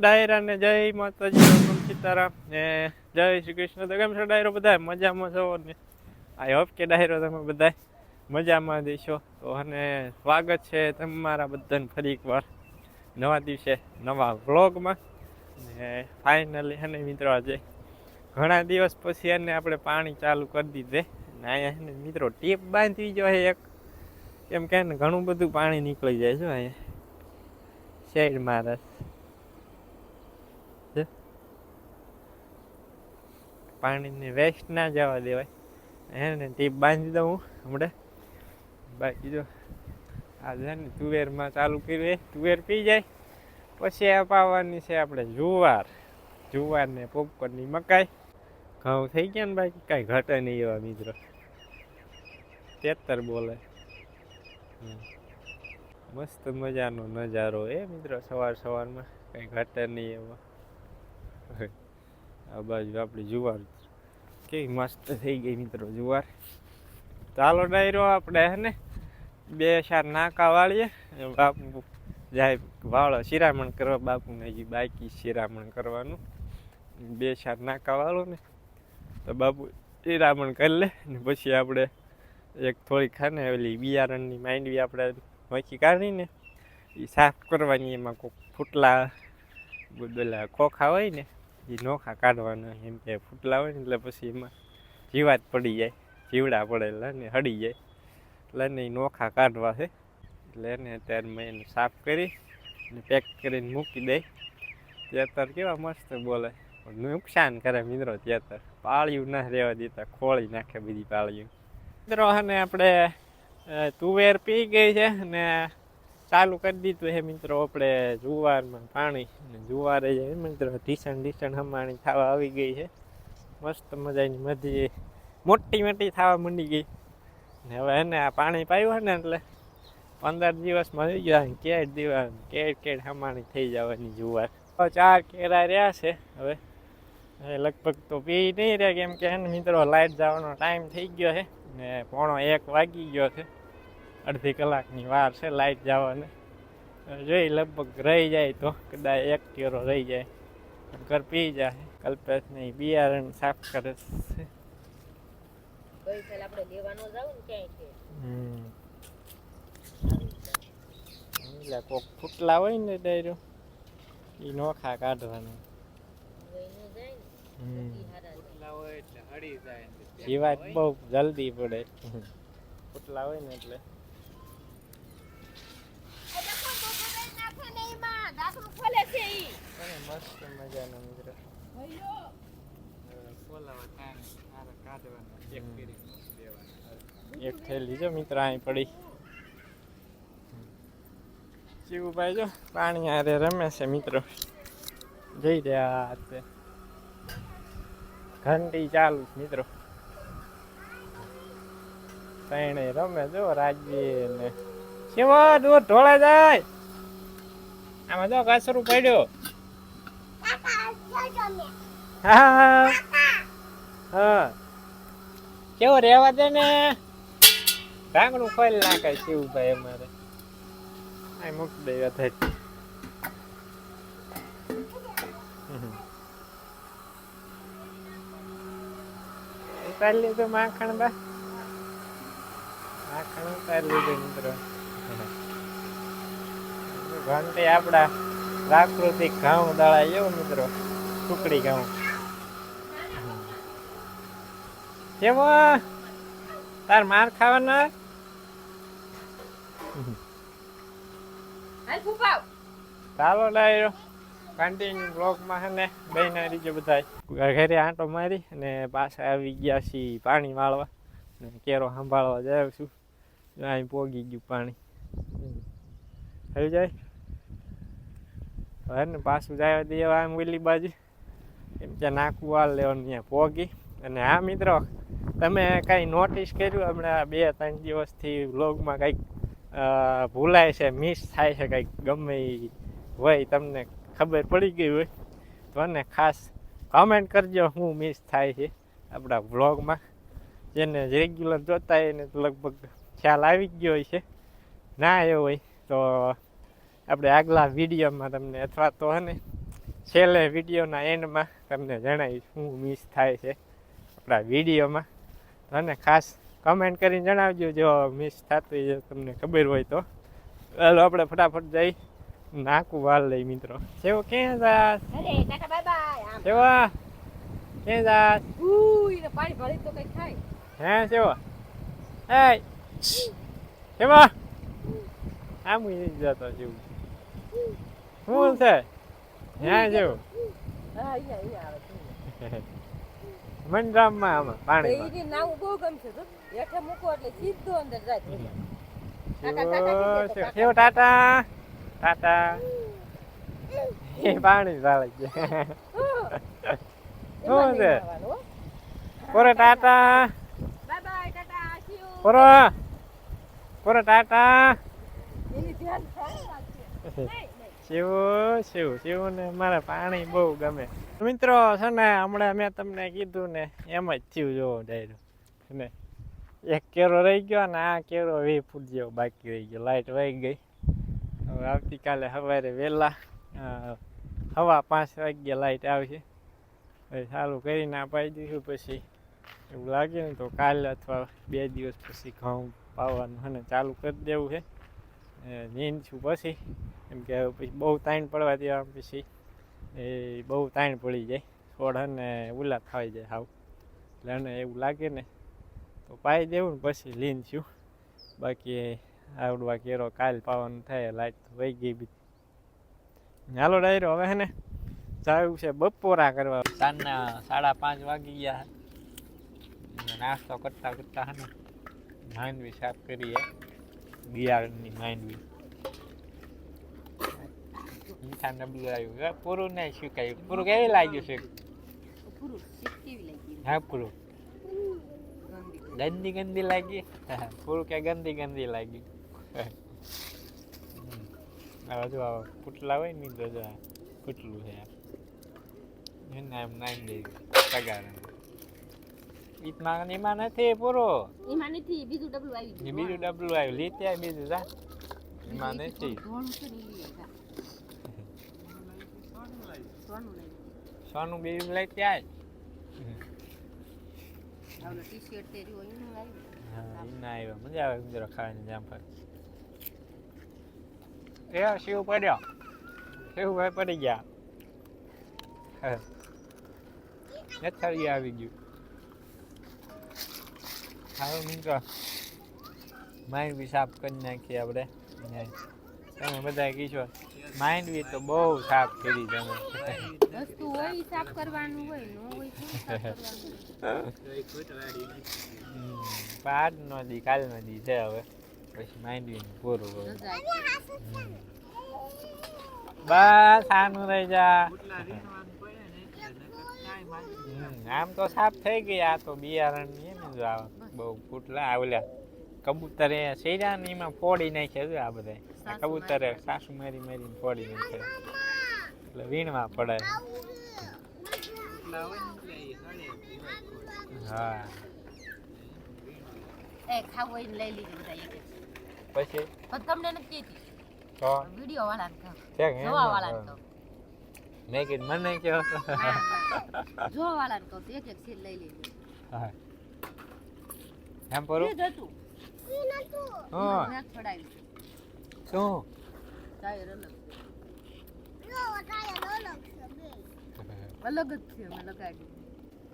ડાયરાને જય માતાજી સીતારામ. ને જય શ્રી કૃષ્ણ. તો કેમ છો ડાયરો બધા? મજામાં છો? ને આઈ હોપ કે ડાયરો તમે બધા મજામાં દેશો તો અને સ્વાગત છે તમારા બધાને ફરી એકવાર નવા દિવસે, નવા વ્લોગમાં. ને ફાઇનલી અને મિત્રો, આજે ઘણા દિવસ પછી એને આપણે પાણી ચાલુ કરી દીધે. ને અહીંયા એને મિત્રો, ટીપ બાંધવી જોઈએ એક. કેમ કે ઘણું બધું પાણી નીકળી જાય છે અહીંયા. શેડ મારે પાણીને વેસ્ટ ના જવા દેવાય. એને ટીપ બાંધી દઉં હમણાં. બાકી જો, આ છે ને, તુવેરમાં ચાલુ કરીએ તુવેર પી જાય. પછી આ પાવાની છે આપણે જુવાર. જુવાર ને પોપકોર્નની મકાઈ. ઘઉં થઈ ગયા ને બાકી, કાંઈ ઘટે નહીં એવા મિત્રો. તેતર બોલે. મસ્ત મજાનો નજારો એ મિત્રો, સવાર સવારમાં. કંઈ ઘટે નહીં એવા. આ બાજુ આપણી જુવાર કેવી મસ્ત થઈ ગઈ મિત્રો જુવાર. ચાલો ડાયરો આપણે હે ને બે ચાર નાકા વાળીએ. બાપુ જાય વાળો શિરામણ કરવા, બાપુને હજી બાકી શિરામણ કરવાનું. બે ચાર નાકા વાળો ને તો બાપુ શિરામણ કરી લે ને પછી આપણે એક થોડીક ખાને ઓલી બિયારણની માંડવી આપણે વાંચી કાઢીને એ સાફ કરવાની, એમાં કોઈક ફૂટલા બધા ખોખા હોય ને એ નોખા કાઢવાના, એમ કે ફૂટલા હોય ને એટલે પછી એમાં જીવાત પડી જાય, જીવડા પડેલા ને હળી જાય. એટલે એને એ નોખા કાઢવા છે. એટલે એને અત્યારે મેં એને સાફ કરી અને પેક કરીને મૂકી દઈ. ત્યાર કેવા મસ્ત બોલે. નુકસાન કરે મિત્રો ત્યાર પાળિયું ના રહેવા દેતા, ખોળી નાખે બધી પાળિયું. મિત્રો અને આપણે તુવેર પી ગઈ છે ને ચાલુ કરી દીધું હે મિત્રો. આપણે જુવારમાં પાણી જુવારે જાય મિત્રો, ઢીસણ ઢીસણ હમાણી થવા આવી ગઈ છે. મસ્ત મજાની મધી મોટી મોટી થવા મંડી ગઈ. ને હવે એને આ પાણી પાયું છે ને એટલે પંદર દિવસમાં થઈ ગયા કેડ દિવસ કેડ કેડ હમાણી થઈ જવાની જુવાર. ચાર કેરા રહ્યા છે હવે. હવે લગભગ તો પી નહીં રહ્યા કેમ કે મિત્રો લાઇટ જવાનો ટાઈમ થઈ ગયો છે ને પોણો એક વાગી ગયો છે. અડધી કલાકની વાર છે લાઇટ જવાને. જોઈ લગભગ રહી જાય તો કદાચ એક કેરો રહી જાય. ઘર પી જાય કલ્પેશ નહીં બિયારણ સાફ કરે છે. એટલે કોક ફૂટલા હોય ને ડાયરો એ નોખા કાઢવાનું. જીવાત બહુ જલ્દી પડે. ફૂટલા હોય ને એટલે. મસ્ત મજાના મિત્ર. એક થેલી જો મિત્ર અહીં પડી. શિવભાઈ જો પાણી હારે રમે છે મિત્રો. જઈ રહ્યા હાથે. ઘંટી ચાલુ મિત્રો. તણે રમે જો રાજવી ને. શિવ દૂર ઢોળા જાય. આમાં જો કચરું પડ્યો. હા હા કેવો રેવા દે ને? ઢાંકણું ખોલી નાખે શિવભાઈ અમારે. આ મૂકી દેવા અથાઈ ઉતારી લીધું માખણ બા. માખણ ઉતારી લીધું મિત્રો. ઘંટી આપડા. પ્રાકૃતિક ઘઉં દળાય એવું મિત્રો ટુકડી ઘઉં કેવો? તાર માર ખાવાના. ચાલો ડાયરો કન્ટિન્યુ બ્લોગમાં છે ને બેના રીજે બધા ઘરે આંટો મારી અને પાછા આવી ગયા છીએ પાણી વાળવા. ને કેરો સંભાળવા જાઉં છું. અહીં પોગી ગયું પાણી. થઈ જાય? હવે ને, પાછું જાય દેવા આમ ઓલી બાજુ. એમ કે નાખું વાળ લેવાનું ત્યાં પોગી અને હા, મિત્રો, તમે કાંઈ નોટિસ કર્યું? હમણાં બે ત્રણ દિવસથી વ્લોગમાં કંઈક ભૂલાય છે મિસ થાય છે કંઈક, ગમે હોય, તમને ખબર પડી ગઈ હોય, તો ને ખાસ કમેન્ટ કરજો શું મિસ થાય છે આપણા વ્લોગમાં જેને રેગ્યુલર જોતા હોય એને લગભગ ખ્યાલ આવી ગયો હોય છે ના આવ્યો હોય તો આપણે આગલા વિડીયોમાં તમને અથવા તો હે ને છેલ્લે વિડીયોના એન્ડમાં તમને જણાવીશ શું મિસ થાય છે આપણા વિડીયોમાં. અને ખાસ કમેન્ટ કરીને જણાવજો જો મિસ થતું હોય તમને ખબર હોય તો. ચાલો આપણે ફટાફટ જઈ. નાકું વાલ લઈ મિત્રો. સેવો ક્યાં જાસ સેવા ક્યાં જાસ પાણી ભરી તો કઈ થાય. હે સેવા હે સેવા આમ જતો જેવું શું છે? ત્યાં જેવું. મંડરામમાં આમાં પાણી નાવું બહુ ગમશે તો હેઠે મૂકો એટલે સીધો અંદર જાય સેવો ટાટા ટાટા એ પાણી ચાલે છે. શું છે? પોરો ટાટા. પોરો. પોરો ટાટા. નહીં. શિવ શિવ, શિવને મારે પાણી બહુ ગમે. મિત્રો, છે ને, હમણાં મેં તમને કીધું ને, એમ જ થયું જોવો ડાયરો. ને, એક કેરો રહી ગયો ને આ કેરો વે ફૂટ જેવો બાકી રહી ગયો લાઇટ વહી ગઈ. હવે આવતીકાલે સવારે વહેલા હવા પાંચ વાગ્યે લાઈટ આવશે. ચાલુ સારું કરીને અપાઈ દઈશું પછી. એવું લાગે ને તો કાલે અથવા બે દિવસ પછી ઘઉં પાવાનું અને ચાલુ કરી દેવું છે. નીંદ છું પછી. એમ કે પછી બહુ તાણ પડવા દેવા પછી. એ બહુ તાણ પડી જાય. છોડ અને ઉલા ખાઈ જાય હાવ. એટલે એને એવું લાગે ને, તો પાઈ દેવું ને પછી લીન છું. બાકી આવડવા કેરો કાલ પાવાનું થાય, લાઈટ તો વહી ગઈ બી. હાલો ડાયરો, હવે હે ને જાવું છે બપોરા કરવા. સાંજના સાડા પાંચ વાગી ગયા નાસ્તો કરતા કરતા હે ને માંડવી સાફ કરીએ. બિયારણની માંડવી મીઠા નબળું આવ્યું હે, પૂરું નહીં શીખાયું પૂરું કેવી લાગ્યું છે હા પૂરું ગંદી. ગંદી લાગી પૂરું કે ગંદી ગંદી લાગી. આ જો પુટલા હોય ને તો પુટલું છે. એને એમ નાખી દે તગાર ઈતમાં એમાં નથી પૂરો. એમાં નથી બીજું ડબલું આવી ગયું બીજું ડબલું આવ્યું લીતે બીજું જા. એમાં નથી. સોનું બીજું લઈ ત્યાં મજા આવે ગુજરાત ખાવાની જામફળ એ શિવ પડ્યો. શિવભાઈ પડી ગયા. નથારી આવી ગયું. હવે મિત્રો માઇન્ડ બી સાફ કરી નાખીએ આપણે તમે બધા કીશો માઇન્ડ બી તો બહુ સાફ કરી તમે વસ્તુ હોય સાફ કરવાનું હોય ન હોય તો સાફ કરવાનું હમ. નો દી દી છે હવે પછી માઇન્ડ બી પૂરું. હમ. બસ આનું રહી જા હમ, આમ તો સાફ થઈ ગઈ આ તો બિયારણ ને જો આ બહુ ફૂટલા આવલ્યા કબૂતરે સેરા ને એમાં ફોડી નાખ્યા છે આ બધા. કબૂતરે સાસુ મારી મારી ફોડી નાખે એટલે વીણવા પડે. હા. એ ખાવું લઈ લીધું બધા એક એક. પછી? પણ તમને નથી તો વીડિયો વાળાને કહો. કે જોવા વાળાને ને? મેં કીધું મને ના. જોવા તો એક એક સીલ લઈ લીધી. હા. એમ પરો? હા. શું? ટાયર અલગ અલગ જ છે મેં લગાડ્યું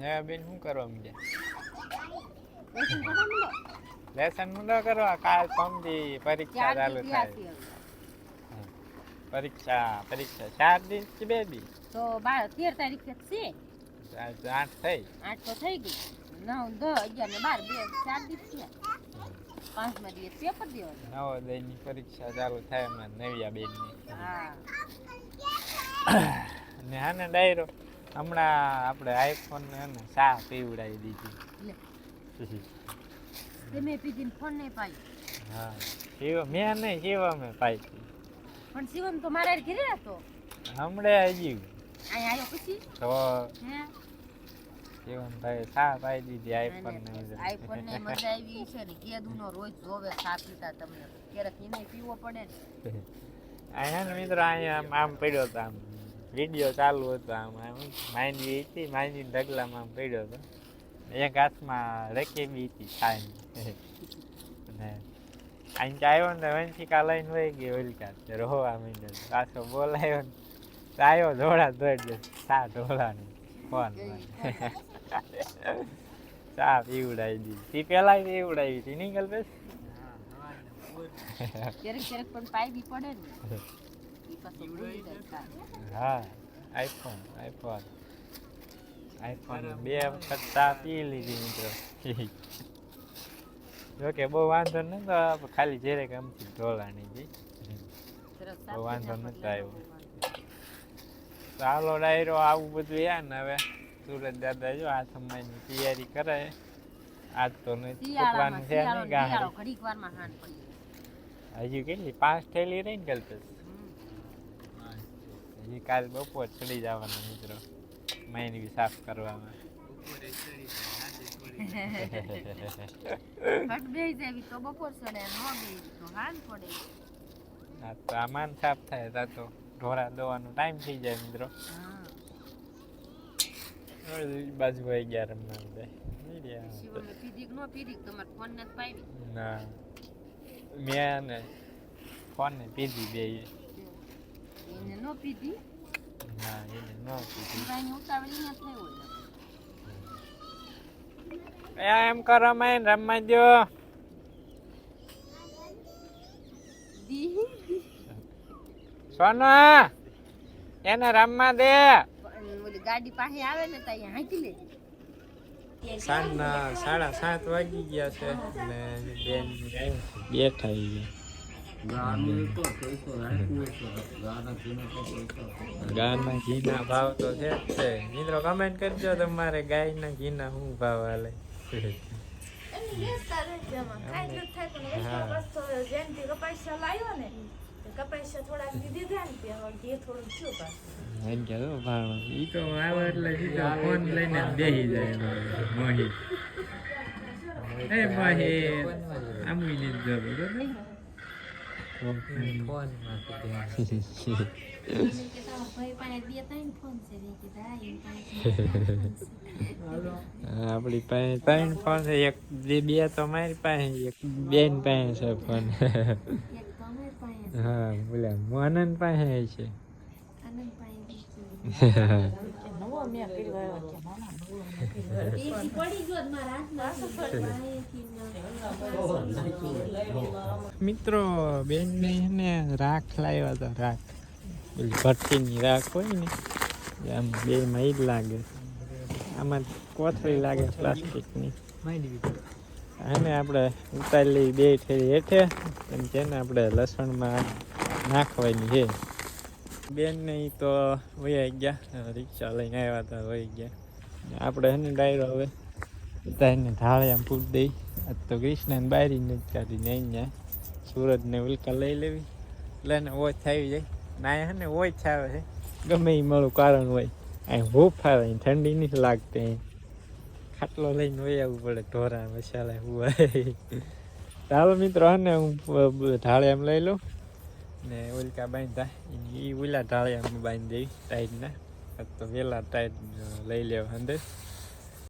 હે બેન શું કરવા માંડ્યા? લેસન કરવા માંડો. લેસનનું ન કરો કાલ દી પરીક્ષા ચાલુ થાય. પરીક્ષા પરીક્ષા ચાર દિવસ કે બે દિન તો બાર તેર તારીખે છે. આઠ થઈ. આઠ તો થઈ ગઈ. નવ દસ અગિયાર ને બાર બે ચાર દિવસ. થયા પાંચમા દિવસ પેપર દેવાનું. નવોદયની પરીક્ષા ચાલુ થાય એમાં નવ્યા બેનની. હા. ને હા ડાયરો હમણાં આપણે આઈફોન ને હે ને ચા પીવડાવી દીધી. લે. તે મેં પીધીને ફોન નહીં પાઈ હા. શિવ મેં નહીં પાઈ પણ શિવમ તો મારા ઘરે હતો. હમણાં હજી. અહીંયા આવ્યો પછી? તો હે? શિવનભાઈ સા પાઈ દીધી આઈફોન ને આઈફોન ને મજા આવી છે ને કેદુ નો રોજ જોવે સા પીતા તમને. ક્યારેક એને પીવો પડે ને. અહીંયા ને મિત્રો અહીંયા આમ પડ્યો તો આમ. વીડિયો ચાલુ હતો આમ. માંડવી હતી માંડવી ઢગલામાં આમ પડ્યો હતો. એક હાથમાં રકેબી હતી ખાઈ અને આઈ આવ્યો ને વંશિકા લઈને વહી ગઈ ઓલકા. રોવા માંડ્યો પાછો બોલાયો ને તો આવ્યો ધોળા દોડ સા ઢોળાની. ફોન ચા પીવડાવી દીધી. તી પેલા પીવડાવી હતી. નહીં કલ્પેશ ક્યારેક ક્યારેક પણ પડે ને. હા આઈફોન આઈફોન. આઈફોન બે વખત ચા પી લીધી મિત્રો. જોકે બહુ વાંધો નતો તો ખાલી જેરે ગમતી ઢોલાની હતી. બહુ વાંધો નતો આવ્યો. ચાલો ડાયરો આવું બધું યા ને હવે. સુરત દાદા જો આ સમયની તૈયારી કરે. આજ તો છે. ઘડીક વારમાં હાંજ પડી. કેટલી પાંચ થેલી રહી ને હજી કાલ બપોર ચડી જવાના મિત્રો માઇન્ડ સાફ કરવામાં. જાવી તો બપોર સડે ન બેહી તો હાંજ પડે. આ તો આમાન સાફ થાય તા ઢોરા દોવાનો ટાઈમ થઈ જાય મિત્રો. હા. બાજુ આવી ગયા રમવા બધા. ઈ રહ્યા. શિવમે પીધી ન પીધી કે તમારે ફોન નથી પાવી ના. મેં ને ફોન ને પીધી બે એને ન પીધી ના એને ન પીધી ભાઈ ઉતાવળી ન થઈ હોય. એમ કરો મેં રમવા દો. સોના એને રમવા દે. ગાડી પાસે આવે ને તો અહીંયા હાંકી લે સાંજના સાડા સાત વાગી ગયા છે ને બેન બેઠા ગાયના ઘીના ભાવ તો છે જ છે મિત્રો કમેન્ટ કરજો તમારે ગાયના ઘીના શું ભાવ હાલે. એમ કે ભાણો. ઈ તો આવે એટલે સીધો ફોન લઈને બેસી જાય મોહી. એ મોહી આમુય નથી જતો આપણી પાસે ત્રણ ફોન છે એક બે બે તો મારી પાસે એક બેન પાસે છે ફોન. હા, બોલે મોનન પાસે છે. મિત્રો બેન ને રાખ લાવ્યા હતા, રાખ. પેલી ભટ્ટીની રાખ હોય ને આમ બે મહી લાગે. આમાં કોથળી લાગે પ્લાસ્ટિકની. આને આપણે ઉતારી બે ઠેરી હેઠે, અને જેને આપણે લસણમાં નાખવાની છે. બેન ને તો વયા ગયા રિક્ષા લઈને આવ્યા હતા વહી ગયા. આપણે એને ડાયરો હવે ઉતારીને ઢાળે આમ ફૂટ દઈ. આજ તો કૃષ્ણને બારી નથી કાઢી ને સુરતને ઉલકા લઈ લેવી. એટલે એને ઓછ આવી જાય. ના હે ને ઓછ આવે છે ગમે એ મારું કારણ હોય. અહીં હૂફ આવે ઠંડી નથી લાગતી. ખાટલો લઈને હોય આવવું પડે ઢોરા મસાલા હોય ચાલો મિત્રો, હને હું ઢાળે એમ લઈ લઉં. ને ઉલ્કા બાંધતા એ ઉલા ઢાળે એમ બાંધી દેવી ટાઈટના તો વહેલા ટાઈટ લઈ લેવા અંદર.